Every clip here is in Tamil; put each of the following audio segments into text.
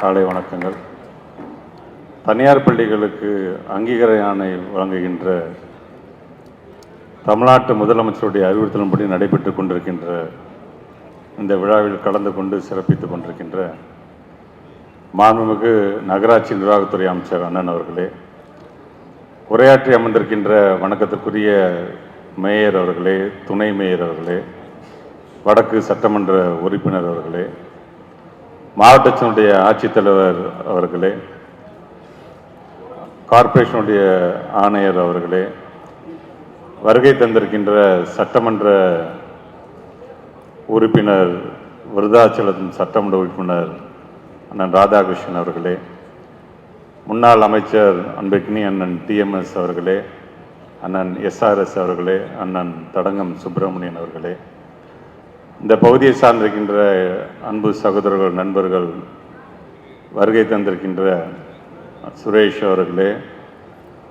காலை வணக்கங்கள். தனியார் பள்ளிகளுக்கு அங்கீகார யானை வழங்குகின்ற தமிழ்நாட்டு முதலமைச்சருடைய அறிவுறுத்தலின்படி நடைபெற்று கொண்டிருக்கின்ற இந்த விழாவில் கலந்து கொண்டு சிறப்பித்துக் கொண்டிருக்கின்ற மாண்புமிகு நகராட்சி நிர்வாகத்துறை அமைச்சர் அண்ணன் அவர்களே உரையாற்றி அமர்ந்திருக்கின்ற வணக்கத்திற்குரிய மேயர் அவர்களே துணை மேயர் அவர்களே வடக்கு சட்டமன்ற உறுப்பினர் அவர்களே மாவட்டத்தினுடைய ஆட்சித்தலைவர் அவர்களே கார்ப்பரேஷனுடைய ஆணையர் அவர்களே வருகை தந்திருக்கின்ற சட்டமன்ற உறுப்பினர் விருதாச்சலத்தின் சட்டமன்ற உறுப்பினர் அண்ணன் ராதாகிருஷ்ணன் அவர்களே முன்னாள் அமைச்சர் அன்பிக்னி அண்ணன் டிஎம்எஸ் அவர்களே அண்ணன் எஸ்ஆர்எஸ் அவர்களே அண்ணன் தடங்கம் சுப்பிரமணியன் அவர்களே இந்த பகுதியை சார்ந்திருக்கின்ற அன்பு சகோதரர்கள் நண்பர்கள் வருகை தந்திருக்கின்ற சுரேஷ் அவர்களே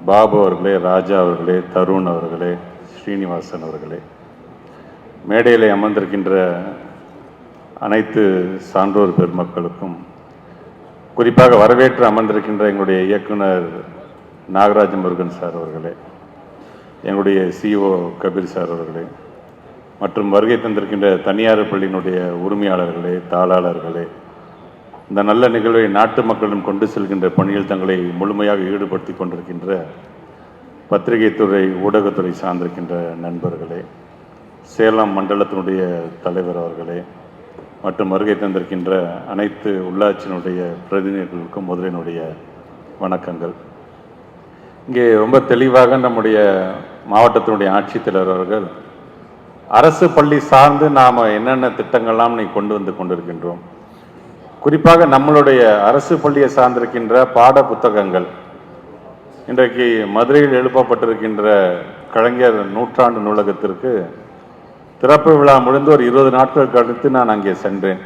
பாபு அவர்களே ராஜா அவர்களே தருண் அவர்களே ஸ்ரீனிவாசன் அவர்களே மேடையில் அமர்ந்திருக்கின்ற அனைத்து சான்றோர் பெருமக்களுக்கும் குறிப்பாக வரவேற்று அமர்ந்திருக்கின்ற எங்களுடைய இயக்குனர் நாகராஜ முருகன் சார் அவர்களே எங்களுடைய சிஓ கபீர் சார் அவர்களே மற்றும் வருகை தந்திருக்கின்ற தனியார் பள்ளியினுடைய உரிமையாளர்களே தாளாளர்களே இந்த நல்ல நிகழ்வை நாட்டு மக்களிடம் கொண்டு செல்கின்ற பணியில் தங்களை முழுமையாக ஈடுபடுத்தி கொண்டிருக்கின்ற பத்திரிகைத்துறை ஊடகத்துறை சார்ந்திருக்கின்ற நண்பர்களே சேலம் மண்டலத்தினுடைய தலைவர் அவர்களே மற்றும் வருகை தந்திருக்கின்ற அனைத்து உள்ளாட்சியினுடைய பிரதிநிதிகளுக்கும் முதலினுடைய வணக்கங்கள். இங்கே ரொம்ப தெளிவாக நம்முடைய மாவட்டத்தினுடைய ஆட்சித்தலைவர் அவர்கள் அரசு பள்ளி சார்ந்து நாம் என்னென்ன திட்டங்கள்லாம் இன்னைக்கு கொண்டு வந்து கொண்டிருக்கின்றோம்? குறிப்பாக நம்மளுடைய அரசு பள்ளியை சார்ந்திருக்கின்ற பாட புத்தகங்கள் இன்றைக்கு மதுரையில் எழுப்பப்பட்டிருக்கின்ற கலைஞர் நூற்றாண்டு நூலகத்திற்கு திறப்பு விழா முடிந்து ஒரு இருபது நாட்கள் கழித்து நான் அங்கே சென்றேன்.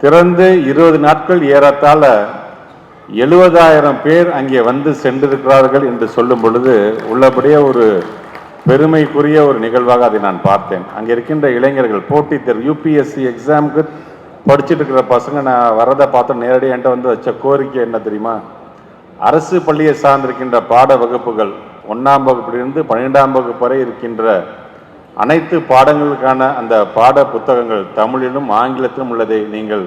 திறந்து இருபது நாட்கள் ஏறத்தாழ எழுபதாயிரம் பேர் அங்கே வந்து சென்றிருக்கிறார்கள் என்று சொல்லும் பொழுது உள்ளபடியே ஒரு பெருமைக்குரிய ஒரு நிகழ்வாக அதை நான் பார்த்தேன். அங்கே இருக்கின்ற இளைஞர்கள் போட்டித் தேர்வு யூபிஎஸ்சி எக்ஸாமுக்கு படிச்சுட்டு இருக்கிற பசங்க நான் வரதை பார்த்து நேரடியாக என்கிட்ட வந்து வச்ச கோரிக்கை என்ன தெரியுமா? அரசு பள்ளியை சார்ந்திருக்கின்ற பாட வகுப்புகள் ஒன்றாம் வகுப்பிலிருந்து பன்னிரெண்டாம் வகுப்பு வரை இருக்கின்ற அனைத்து பாடங்களுக்கான அந்த பாட புத்தகங்கள் தமிழிலும் ஆங்கிலத்திலும் உள்ளதை நீங்கள்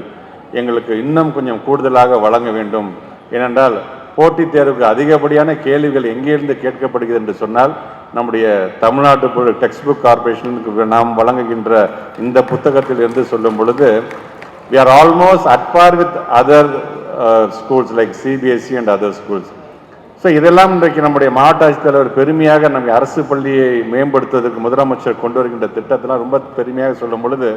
எங்களுக்கு இன்னும் கொஞ்சம் கூடுதலாக வழங்க வேண்டும். ஏனென்றால் போட்டித் தேர்வுக்கு அதிகப்படியான கேள்விகள் எங்கிருந்து கேட்கப்படுகிறது என்று சொன்னால் நம்முடைய தமிழ்நாட்டு டெக்ஸ்ட் புக் கார்பரேஷனுக்கு நாம் வழங்குகின்ற இந்த புத்தகத்தில் இருந்து சொல்லும் பொழுது we are almost at par with other schools like CBSE and other schools so இதெல்லாம் இன்றைக்கு நம்முடைய மாவட்ட ஆட்சித்தலைவர் பெருமையாக நம்ம அரசு பள்ளியை மேம்படுத்துவதற்கு முதலமைச்சர் கொண்டு வருகின்ற திட்டத்தெல்லாம் ரொம்ப பெருமையாக சொல்லும் பொழுது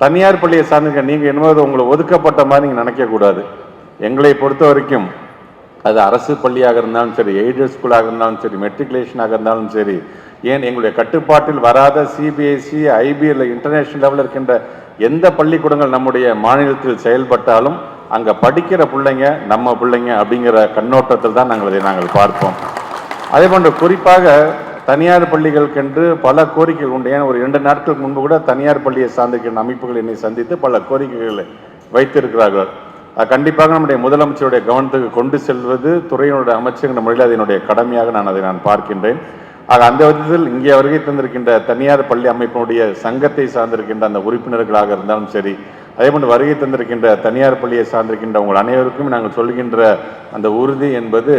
தனியார் பள்ளியை சார்ந்திருக்க நீங்கள் என்னமோ அது உங்களை ஒதுக்கப்பட்ட மாதிரி நீங்கள் நினைக்கக்கூடாது. எங்களை பொறுத்த வரைக்கும் அது அரசு பள்ளியாக இருந்தாலும் சரி எய்டட் ஸ்கூலாக இருந்தாலும் சரி மெட்ரிகுலேஷனாக இருந்தாலும் சரி ஏன் எங்களுடைய கட்டுப்பாட்டில் வராத சிபிஎஸ்சி ஐபிஎல் இன்டர்நேஷனல் லெவலில் இருக்கின்ற எந்த பள்ளிக்கூடங்கள் நம்முடைய மாநிலத்தில் செயல்பட்டாலும் அங்கே படிக்கிற பிள்ளைங்க நம்ம பிள்ளைங்க அப்படிங்கிற கண்ணோட்டத்தில் தான் நாங்கள் இதை நாங்கள் பார்ப்போம். அதே போன்று குறிப்பாக தனியார் பள்ளிகளுக்கென்று பல கோரிக்கைகள் உண்டு. ஏன் ஒரு இரண்டு நாட்களுக்கு முன்பு கூட தனியார் பள்ளியை சார்ந்திருக்கின்ற அமைப்புகள் என்னை சந்தித்து பல கோரிக்கைகளை வைத்திருக்கிறார்கள். கண்டிப்பாக நம்முடைய முதலமைச்சருடைய கவனத்துக்கு கொண்டு செல்வது துறையினுடைய அமைச்சர் முறையில் அதனுடைய கடமையாக நான் அதை நான் பார்க்கின்றேன். ஆக அந்த விதத்தில் இங்கே வருகை தந்திருக்கின்ற தனியார் பள்ளி அமைப்பினுடைய சங்கத்தை சார்ந்திருக்கின்ற அந்த உறுப்பினர்களாக இருந்தாலும் சரி அதே போன்று வருகை தந்திருக்கின்ற தனியார் பள்ளியை சார்ந்திருக்கின்ற உங்கள் அனைவருக்கும் நாங்கள் சொல்கின்ற அந்த உறுதி என்பது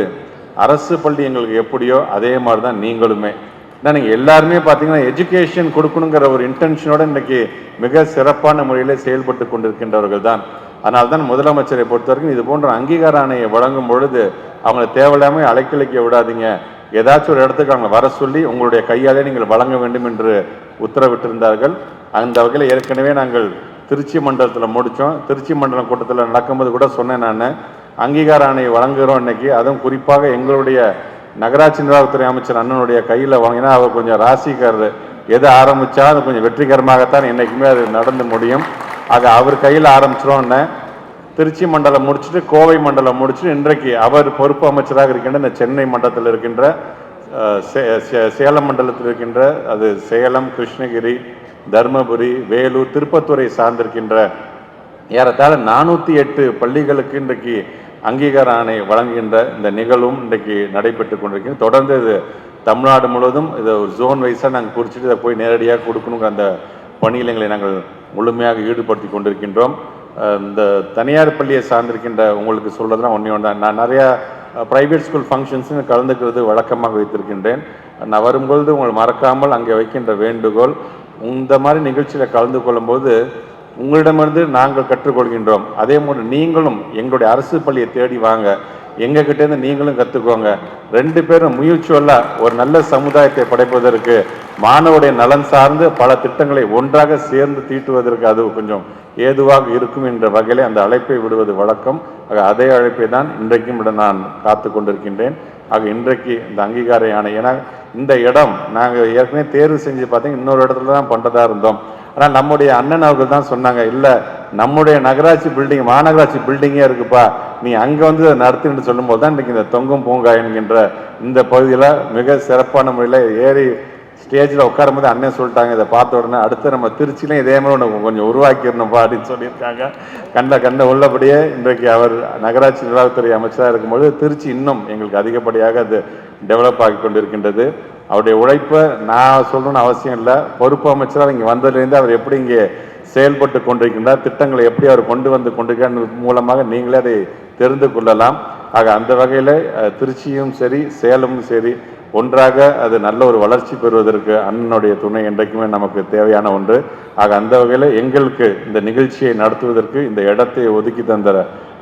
அரசு பள்ளி எங்களுக்கு எப்படியோ அதே மாதிரி தான் நீங்களுமே. ஏன்னா நீங்கள் எல்லாருமே பார்த்தீங்கன்னா எஜுகேஷன் கொடுக்கணுங்கிற ஒரு இன்டென்ஷனோட இன்னைக்கு மிக சிறப்பான முறையில் செயல்பட்டு கொண்டிருக்கின்றவர்கள் தான் அதனால தான் முதலமைச்சரை பொறுத்த வரைக்கும் இது போன்ற அங்கீகார ஆணையை வழங்கும் பொழுது அவங்களை தேவையில்லாமல் அலைக்கழிக்க விடாதீங்க. ஏதாச்சும் ஒரு இடத்துக்கு அவங்க வர சொல்லி உங்களுடைய கையாலே நீங்கள் வழங்க வேண்டும் என்று உத்தரவிட்டிருந்தார்கள். அந்த வகையில் ஏற்கனவே நாங்கள் திருச்சி மண்டலத்தில் முடித்தோம் திருச்சி மண்டலம் கூட்டத்தில் நடக்கும்போது கூட சொன்னேன் நான். அங்கீகார ஆணையை வழங்குகிறோம் இன்னைக்கு. அதுவும் குறிப்பாக எங்களுடைய நகராட்சி நிர்வாகத்துறை அமைச்சர் அண்ணனுடைய கையில் வாங்கினா அவர் கொஞ்சம் ராசிக்காரர். எது ஆரம்பித்தா அது கொஞ்சம் வெற்றிகரமாகத்தான் என்றைக்குமே அது நடந்து முடியும். ஆக அவர் கையில் ஆரம்பிச்சிரோன்னு திருச்சி மண்டலம் முடிச்சுட்டு கோவை மண்டலம் முடிச்சுட்டு இன்றைக்கு அவர் பொறுப்பு அமைச்சராக இருக்கின்ற இந்த சென்னை மண்டலத்தில் இருக்கின்ற சே- சே- சேலம் மண்டலத்தில் இருக்கின்ற அது சேலம் கிருஷ்ணகிரி தருமபுரி வேலூர் திருப்பத்தூரை சார்ந்திருக்கின்ற ஏறத்தாழ நானூற்றி எட்டு பள்ளிகளுக்கு இன்றைக்கு அங்கீகார ஆணை வழங்குகின்ற இந்த நிகழ்வும் இன்றைக்கு நடைபெற்று கொண்டிருக்கிறது. தொடர்ந்து இது தமிழ்நாடு முழுவதும் இதை ஒரு ஜோன் வைஸாக நாங்கள் குறிச்சிட்டு இதை போய் நேரடியாக கொடுக்கணுங்கிற அந்த பணியில் எங்களை நாங்கள் முழுமையாக ஈடுபடுத்தி கொண்டிருக்கின்றோம். இந்த தனியார் பள்ளியை சார்ந்திருக்கின்ற உங்களுக்கு சொல்கிறதுனா ஒன்றே ஒன்று தான். நான் நிறையா ப்ரைவேட் ஸ்கூல் ஃபங்க்ஷன்ஸுன்னு கலந்துக்கிறது வழக்கமாக வைத்திருக்கின்றேன். நான் வரும்பொழுது உங்களை மறக்காமல் அங்கே வைக்கின்ற வேண்டுகோள் இந்த மாதிரி நிகழ்ச்சியில் கலந்து கொள்ளும்போது உங்களிடமிருந்து நாங்கள் கற்றுக்கொள்கின்றோம். அதே போன்று நீங்களும் எங்களுடைய அரசு பள்ளியை தேடி வாங்க. எங்ககிட்டேருந்து நீங்களும் கற்றுக்கோங்க ரெண்டு பேரும் மியூச்சுவலாக ஒரு நல்ல சமுதாயத்தை படைப்பதற்கு மாணவருடைய நலன் சார்ந்து பல திட்டங்களை ஒன்றாக சேர்ந்து தீட்டுவதற்கு அது கொஞ்சம் ஏதுவாக இருக்கும் என்ற வகையில் அந்த அழைப்பை விடுவது வழக்கம். ஆக அதே அழைப்பை தான் இன்றைக்கும் விட நான் காத்து கொண்டிருக்கின்றேன். ஆக இன்றைக்கு இந்த அங்கீகார யானை ஏன்னா இந்த இடம் நாங்கள் ஏற்கனவே தேர்வு செஞ்சு பார்த்தீங்கன்னா இன்னொரு இடத்துல தான் பண்ணுறதா இருந்தோம். ஆனால் நம்முடைய அண்ணன் அவர்கள் தான் சொன்னாங்க இல்லை நம்முடைய நகராட்சி பில்டிங் மாநகராட்சி பில்டிங்கே இருக்குப்பா. நீ அங்கே வந்து அதை நடத்துன்னு சொல்லும்போது தான் இன்றைக்கி இந்த தொங்கும் பூங்கா என்கின்ற இந்த பகுதியில் மிக சிறப்பான முறையில் ஏறி ஸ்டேஜில் உட்காரும்போது அண்ணன் சொல்லிட்டாங்க இதை பார்த்த உடனே அடுத்து நம்ம திருச்சியிலும் இதே மாதிரி ஒன்று கொஞ்சம் உருவாக்கிடணும்ப்பா அப்படின்னு சொல்லியிருக்காங்க. கண்ட கண்ட உள்ளபடியே இன்றைக்கு அவர் நகராட்சி நிர்வாகத்துறை அமைச்சராக இருக்கும்போது திருச்சி இன்னும் எங்களுக்கு அதிகப்படியாக அது டெவலப் ஆகி கொண்டிருக்கின்றது. அவருடைய உழைப்பை நான் சொல்லணும்னு அவசியம் இல்லை. பொறுப்பு அமைச்சராக இங்கே வந்ததுலேருந்து அவர் எப்படி இங்கே செயல்பட்டு கொண்டிருக்கின்றார் திட்டங்களை எப்படி அவர் கொண்டு வந்து கொண்டிருக்கிறார் மூலமாக நீங்களே அதை தெரிந்து கொள்ளலாம். ஆக அந்த வகையில் திருச்சியும் சரி சேலமும் சரி ஒன்றாக அது நல்ல ஒரு வளர்ச்சி பெறுவதற்கு அண்ணனுடைய துணை என்றைக்குமே நமக்கு தேவையான ஒன்று. ஆக அந்த வகையில் எங்களுக்கு இந்த நிகழ்ச்சியை நடத்துவதற்கு இந்த இடத்தை ஒதுக்கி தந்த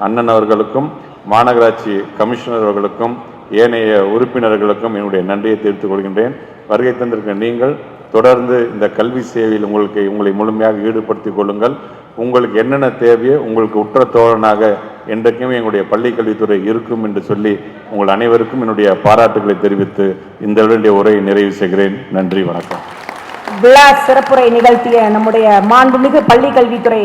அண்ணன் அவர்களுக்கும் மாநகராட்சி கமிஷனர் அவர்களுக்கும் ஏனைய உறுப்பினர்களுக்கும் என்னுடைய நன்றியை தெரிவித்துக் கொள்கின்றேன். வருகை தந்திருக்க நீங்கள் தொடர்ந்து இந்த கல்வி சேவையில் உங்களுக்கு உங்களை முழுமையாக ஈடுபடுத்திக் கொள்ளுங்கள். உங்களுக்கு என்னென்ன தேவையோ உங்களுக்கு உற்ற தோழனாக என்றைக்குமே எங்களுடைய பள்ளிக்கல்வித்துறை இருக்கும் என்று சொல்லி உங்கள் அனைவருக்கும் என்னுடைய பாராட்டுகளை தெரிவித்து இந்த உரையை நிறைவு செய்கிறேன். நன்றி வணக்கம். விழா சிறப்புரை நிகழ்த்திய நம்முடைய மாண்புமிகு பள்ளிக்கல்வித்துறை